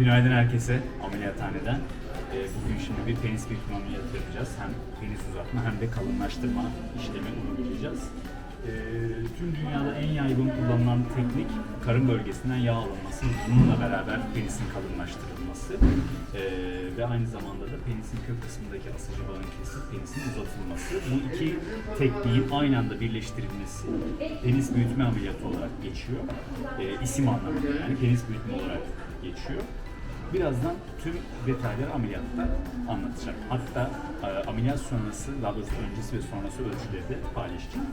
Günaydın herkese ameliyathaneden. Ee, Bugün şimdi bir penis büyütme ameliyatı yapacağız. Hem penis uzatma hem de kalınlaştırma işlemi uygulayacağız. Ee, Tüm dünyada en yaygın kullanılan teknik karın bölgesinden yağ alınması, bununla beraber penisin kalınlaştırılması ee, ve aynı zamanda da penisin kök kısmındaki asıcı bağın kesip penisin uzatılması. Bu iki tekniğin aynı anda birleştirilmesi penis büyütme ameliyatı olarak geçiyor. Ee, isim anlamında yani penis büyütme olarak geçiyor. Birazdan tüm detayları ameliyatta anlatacağım. Hatta e, ameliyat sonrası, daha doğrusu öncesi ve sonrası ölçüleri de paylaşacağım.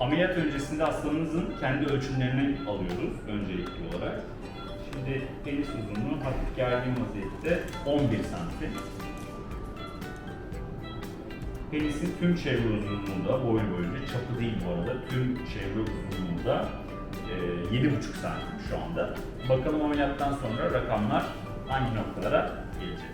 Ameliyat öncesinde hastamızın kendi ölçümlerini alıyoruz öncelikli olarak. Şimdi penis uzunluğu hafif gergin vaziyette 11 santim. Penisin tüm çevre uzunluğu da boyun boyunca, çapı değil bu arada, tüm çevre uzunluğu da e, 7,5 santim şu anda. Bakalım ameliyattan sonra rakamlar hangi noktalara gelecek.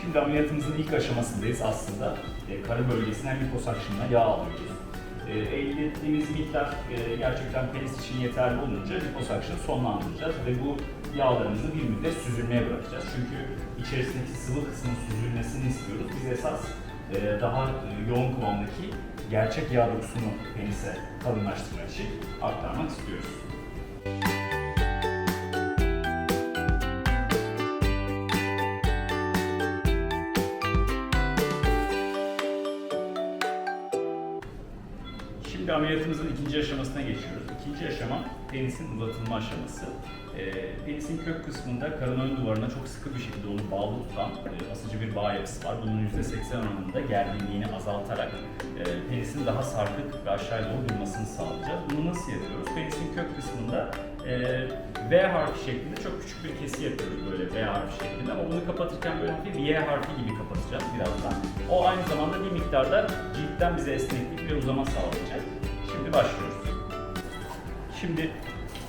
Şimdi ameliyatımızın ilk aşamasındayız aslında. E, karın bölgesinden liposakşınla yağ alıyoruz. E, elde ettiğimiz miktar e, gerçekten penis için yeterli olunca liposakşını sonlandıracağız ve bu yağlarımızı bir müddet süzülmeye bırakacağız. Çünkü içerisindeki sıvı kısmın süzülmesini istiyoruz. Biz esas e, daha e, yoğun kıvamdaki gerçek yağ dokusunu penise kalınlaştırmak için aktarmak istiyoruz. Şimdi ameliyatımızın ikinci aşamasına geçiyoruz. İkinci aşama penisin uzatılma aşaması. Ee, penisin kök kısmında karın ön duvarına çok sıkı bir şekilde onu bağlı tutan e, asıcı bir bağ yapısı var. Bunun %80 oranında gerginliğini azaltarak e, penisin daha sarkık ve aşağıya doğru durmasını sağlayacağız. Bunu nasıl yapıyoruz? Penisin kök kısmında e, V harfi şeklinde çok küçük bir kesi yapıyoruz böyle V harfi şeklinde ama bunu kapatırken böyle hafif Y harfi gibi kapatacağız birazdan. O aynı zamanda bir miktarda ciltten bize esneklik ve uzama sağlayacak. Şimdi başlıyoruz. Şimdi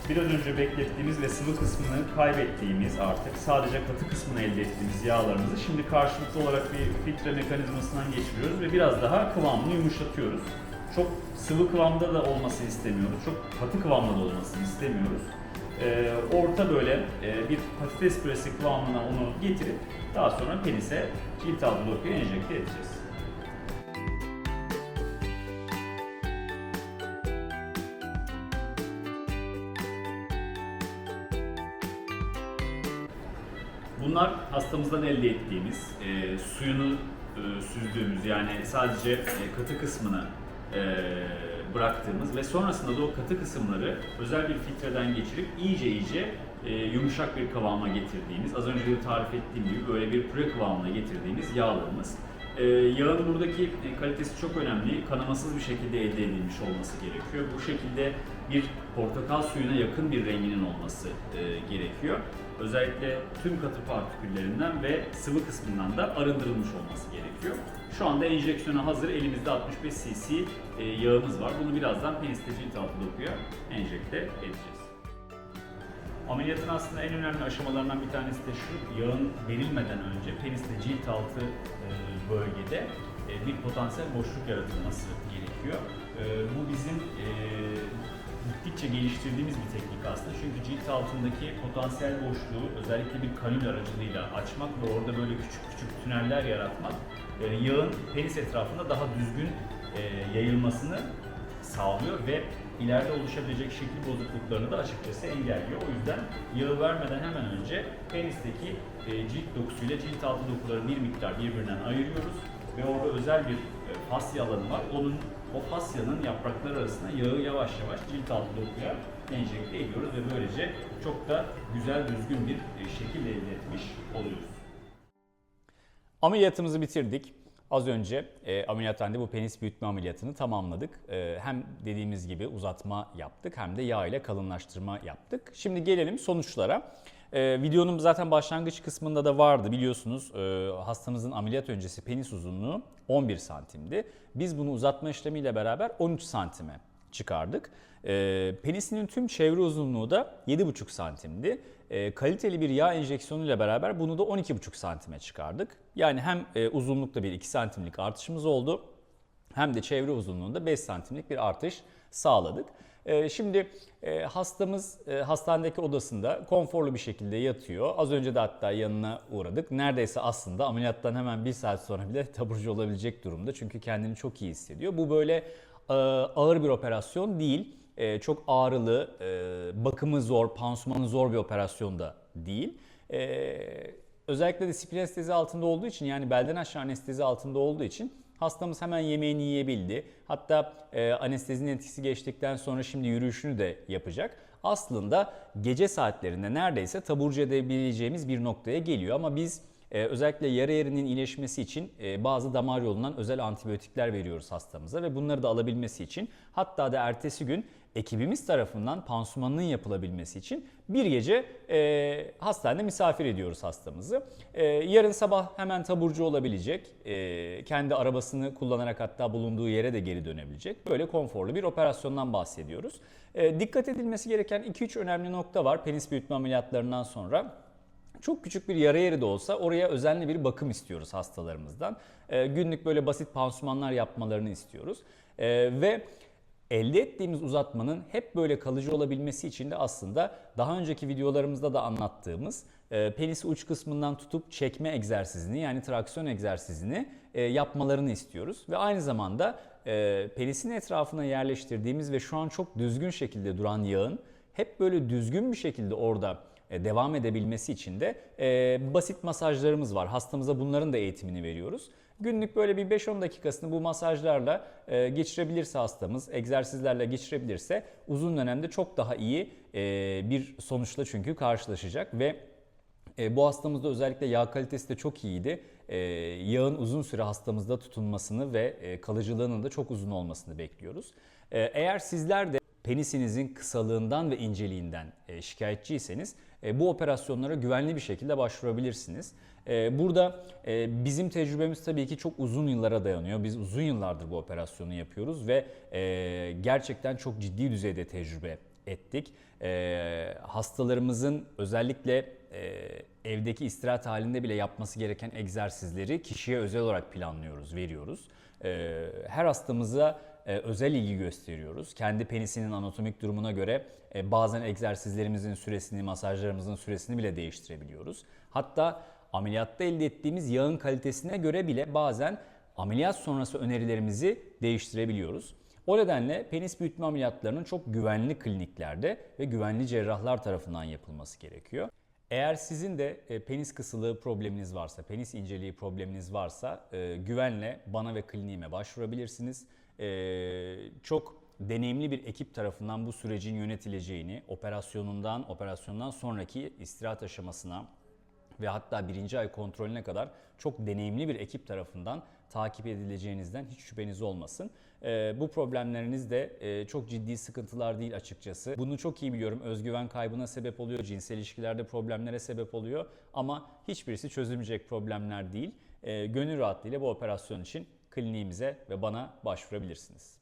biraz önce beklettiğimiz ve sıvı kısmını kaybettiğimiz artık sadece katı kısmını elde ettiğimiz yağlarımızı şimdi karşılıklı olarak bir filtre mekanizmasından geçiriyoruz ve biraz daha kıvamını yumuşatıyoruz. Çok sıvı kıvamda da olmasını istemiyoruz, çok katı kıvamda da olmasını istemiyoruz. Ee, orta böyle e, bir patates püresi kıvamına onu getirip daha sonra penise cilt altı dokuya enjekte edeceğiz. Bunlar hastamızdan elde ettiğimiz, e, suyunu e, süzdüğümüz yani sadece e, katı kısmını e, bıraktığımız ve sonrasında da o katı kısımları özel bir filtreden geçirip iyice iyice e, yumuşak bir kıvama getirdiğimiz, az önce de tarif ettiğim gibi böyle bir püre kıvamına getirdiğimiz yağlarımız. E, yağın buradaki e, kalitesi çok önemli. Kanamasız bir şekilde elde edilmiş olması gerekiyor. Bu şekilde bir portakal suyuna yakın bir renginin olması e, gerekiyor. Özellikle tüm katı partiküllerinden ve sıvı kısmından da arındırılmış olması gerekiyor. Şu anda enjeksiyona hazır. Elimizde 65 cc e, yağımız var. Bunu birazdan peniste cilt altı dokuya enjekte edeceğiz. Ameliyatın aslında en önemli aşamalarından bir tanesi de şu, yağın verilmeden önce peniste cilt altı e, bölgede e, bir potansiyel boşluk yaratılması gerekiyor. E, Bu bizim gittikçe geliştirdiğimiz bir teknik aslında. Çünkü cilt altındaki potansiyel boşluğu özellikle bir kanül aracılığıyla açmak ve orada böyle küçük küçük tüneller yaratmak yağın penis etrafında daha düzgün yayılmasını sağlıyor ve ileride oluşabilecek şekil bozukluklarını da açıkçası engelliyor. O yüzden yağı vermeden hemen önce penisteki e, cilt dokusuyla cilt altı dokuları bir miktar birbirinden ayırıyoruz ve orada özel bir e, fasya alanı var. Onun o fasyanın yaprakları arasına yağı yavaş yavaş cilt altı dokuya enjekte ediyoruz ve böylece çok da güzel düzgün bir e, şekil elde etmiş oluyoruz. Ameliyatımızı bitirdik. Az önce e, ameliyathanede bu penis büyütme ameliyatını tamamladık. E, hem dediğimiz gibi uzatma yaptık hem de yağ ile kalınlaştırma yaptık. Şimdi gelelim sonuçlara. E, videonun zaten başlangıç kısmında da vardı biliyorsunuz e, hastamızın ameliyat öncesi penis uzunluğu 11 santimdi. Biz bunu uzatma işlemiyle beraber 13 santime çıkardık. E, penisinin tüm çevre uzunluğu da 7,5 santimdi. E, kaliteli bir yağ enjeksiyonuyla beraber bunu da 12,5 santime çıkardık. Yani hem e, uzunlukta bir 2 santimlik artışımız oldu hem de çevre uzunluğunda 5 santimlik bir artış sağladık. Ee, Şimdi e, hastamız e, hastanedeki odasında konforlu bir şekilde yatıyor. Az önce de hatta yanına uğradık. Neredeyse aslında ameliyattan hemen bir saat sonra bile taburcu olabilecek durumda. Çünkü kendini çok iyi hissediyor. Bu böyle e, ağır bir operasyon değil. E, Çok ağrılı, e, bakımı zor, pansumanı zor bir operasyon da değil. Özellikle de anestezi altında olduğu için yani belden aşağı anestezi altında olduğu için hastamız hemen yemeğini yiyebildi. Hatta e, anestezinin etkisi geçtikten sonra şimdi yürüyüşünü de yapacak. Aslında gece saatlerinde neredeyse taburcu edebileceğimiz bir noktaya geliyor ama biz e, özellikle yara yerinin iyileşmesi için e, bazı damar yolundan özel antibiyotikler veriyoruz hastamıza ve bunları da alabilmesi için hatta da ertesi gün ekibimiz tarafından pansumanının yapılabilmesi için bir gece e, hastanede misafir ediyoruz hastamızı. E, yarın sabah hemen taburcu olabilecek, e, kendi arabasını kullanarak hatta bulunduğu yere de geri dönebilecek. Böyle konforlu bir operasyondan bahsediyoruz. E, dikkat edilmesi gereken 2-3 önemli nokta var penis büyütme ameliyatlarından sonra. Çok küçük bir yara yeri de olsa oraya özenli bir bakım istiyoruz hastalarımızdan. Ee, günlük böyle basit pansumanlar yapmalarını istiyoruz. Ee, ve elde ettiğimiz uzatmanın hep böyle kalıcı olabilmesi için de aslında daha önceki videolarımızda da anlattığımız e, penisi uç kısmından tutup çekme egzersizini yani traksiyon egzersizini e, yapmalarını istiyoruz. Ve aynı zamanda e, penisin etrafına yerleştirdiğimiz ve şu an çok düzgün şekilde duran yağın hep böyle düzgün bir şekilde orada e, devam edebilmesi için de e, basit masajlarımız var. Hastamıza bunların da eğitimini veriyoruz. Günlük böyle bir 5-10 dakikasını bu masajlarla e, geçirebilirse hastamız, egzersizlerle geçirebilirse uzun dönemde çok daha iyi e, bir sonuçla çünkü karşılaşacak ve e, bu hastamızda özellikle yağ kalitesi de çok iyiydi. E, yağın uzun süre hastamızda tutunmasını ve e, kalıcılığının da çok uzun olmasını bekliyoruz. E, eğer sizler de penisinizin kısalığından ve inceliğinden e, şikayetçiyseniz e, bu operasyonlara güvenli bir şekilde başvurabilirsiniz. E, Burada e, bizim tecrübemiz tabii ki çok uzun yıllara dayanıyor. Biz uzun yıllardır bu operasyonu yapıyoruz ve e, gerçekten çok ciddi düzeyde tecrübe ettik. E, hastalarımızın özellikle e, evdeki istirahat halinde bile yapması gereken egzersizleri kişiye özel olarak planlıyoruz, veriyoruz. E, her hastamıza e, özel ilgi gösteriyoruz. Kendi penisinin anatomik durumuna göre e, bazen egzersizlerimizin süresini, masajlarımızın süresini bile değiştirebiliyoruz. Hatta ameliyatta elde ettiğimiz yağın kalitesine göre bile bazen ameliyat sonrası önerilerimizi değiştirebiliyoruz. O nedenle penis büyütme ameliyatlarının çok güvenli kliniklerde ve güvenli cerrahlar tarafından yapılması gerekiyor. Eğer sizin de e, penis kısılığı probleminiz varsa, penis inceliği probleminiz varsa e, güvenle bana ve kliniğime başvurabilirsiniz. E, Çok deneyimli bir ekip tarafından bu sürecin yönetileceğini, operasyonundan, operasyondan sonraki istirahat aşamasına ve hatta birinci ay kontrolüne kadar çok deneyimli bir ekip tarafından takip edileceğinizden hiç şüpheniz olmasın. Ee, bu problemleriniz de e, çok ciddi sıkıntılar değil açıkçası. Bunu çok iyi biliyorum. Özgüven kaybına sebep oluyor, cinsel ilişkilerde problemlere sebep oluyor ama hiçbirisi çözülmeyecek problemler değil. Ee, gönül rahatlığıyla bu operasyon için kliniğimize ve bana başvurabilirsiniz.